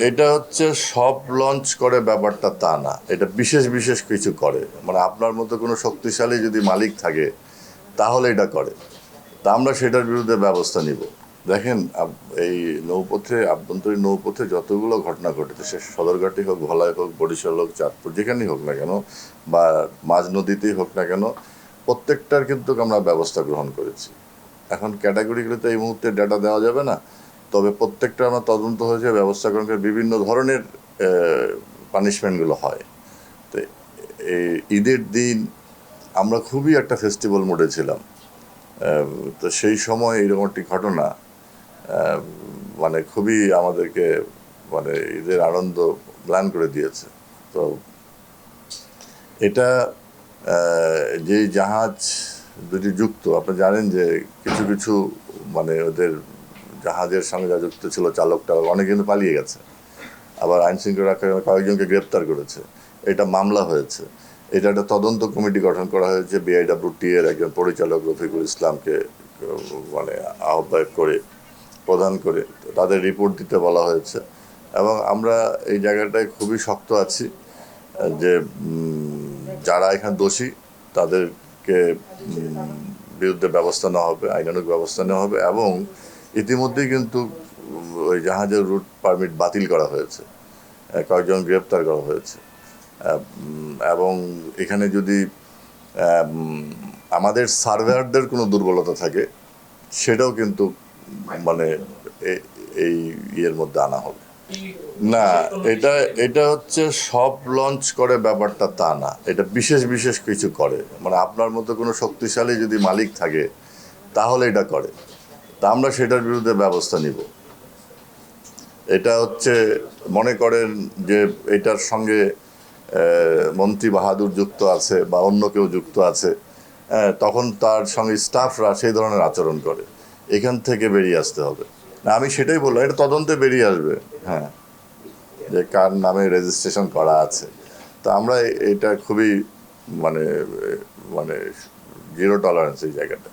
এটা হচ্ছে সব লঞ্চ করে ব্যাপারটা তা না। এটা বিশেষ বিশেষ কিছু করে। মানে আপনার মতো কোনো শক্তিশালী যদি মালিক থাকে, তাহলে এটা করে। তা আমরা সেটার বিরুদ্ধে ব্যবস্থা নিব। দেখেন এই নৌপথে, আভ্যন্তরীণ নৌপথে যতগুলো ঘটনা ঘটেছে, সে সদরঘাটি হোক ভোলাই হোক, বরিশাল হোক, চাঁদপুর, যেখানেই হোক না কেন, বা মাঝ নদীতেই হোক না কেন, প্রত্যেকটার কিন্তু আমরা ব্যবস্থা গ্রহণ করেছি। এখন ক্যাটাগরিগুলিতে এই মুহূর্তে ডাটা দেওয়া যাবে না। তবে প্রত্যেকটা আমার তদন্ত হয়েছে ব্যবস্থা গ্রহণ করে বিভিন্ন ধরনের পানিশমেন্টগুলো হয়। তো এই ঈদের দিন আমরা খুবই একটা ফেস্টিভ্যাল মোডে ছিলাম। তো সেই সময় এইরকম একটি ঘটনা মানে খুবই আমাদেরকে মানে ঈদের আনন্দ প্ল্যান করে দিয়েছে। তো এটা যে জাহাজ দুটি যুক্ত, আপনি জানেন যে কিছু কিছু মানে ওদের জাহাজের সঙ্গে যা যুক্ত ছিল চালকটা, অনেক কিন্তু পালিয়ে গেছে। আবার আইন শৃঙ্খলা রক্ষা কয়েকজনকে গ্রেপ্তার করেছে। এটা মামলা হয়েছে। এটা একটা তদন্ত কমিটি গঠন করা হয়েছে। বিআইডব্লিউটি এর একজন পরিচালক রফিকুল ইসলামকে মানে আহ্বায়ক করে প্রদান করে, তাদের রিপোর্ট দিতে বলা হয়েছে। এবং আমরা এই জায়গাটায় খুবই শক্ত আছি যে যারা এখানে দোষী, তাদেরকে বিরুদ্ধে ব্যবস্থা নেওয়া হবে আইনানুক ব্যবস্থা নেওয়া হবে। এবং ইতিমধ্যেই কিন্তু ওই জাহাজের রুট পারমিট বাতিল করা হয়েছে। কয়েকজন গ্রেপ্তার করা হয়েছে। এবং এখানে যদি আমাদের সার্ভেয়ারদের কোনো দুর্বলতা থাকে, সেটাও কিন্তু মানে এই ইয়ের মধ্যে আনা হবে। না, এটা এটা হচ্ছে সব লঞ্চ করে ব্যাপারটা তা না। এটা বিশেষ বিশেষ কিছু করে। মানে আপনার মতো কোনো শক্তিশালী যদি মালিক থাকে, তাহলে এটা করে। তা আমরা সেটার বিরুদ্ধে ব্যবস্থা নিব। এটা হচ্ছে মনে করেন যে এটার সঙ্গে মন্ত্রী বাহাদুর যুক্ত আছে বা অন্য কেউ যুক্ত আছে তখন তার সঙ্গে স্টাফরা সেই ধরনের আচরণ করে। এখান থেকে বেরিয়ে আসতে হবে। আমি সেটাই বললাম, এটা তদন্তে বেরিয়ে আসবে হ্যাঁ যে কার নামে রেজিস্ট্রেশন করা আছে। তো আমরা এটা খুবই মানে মানে জিরো টলারেন্স এই জায়গাটা।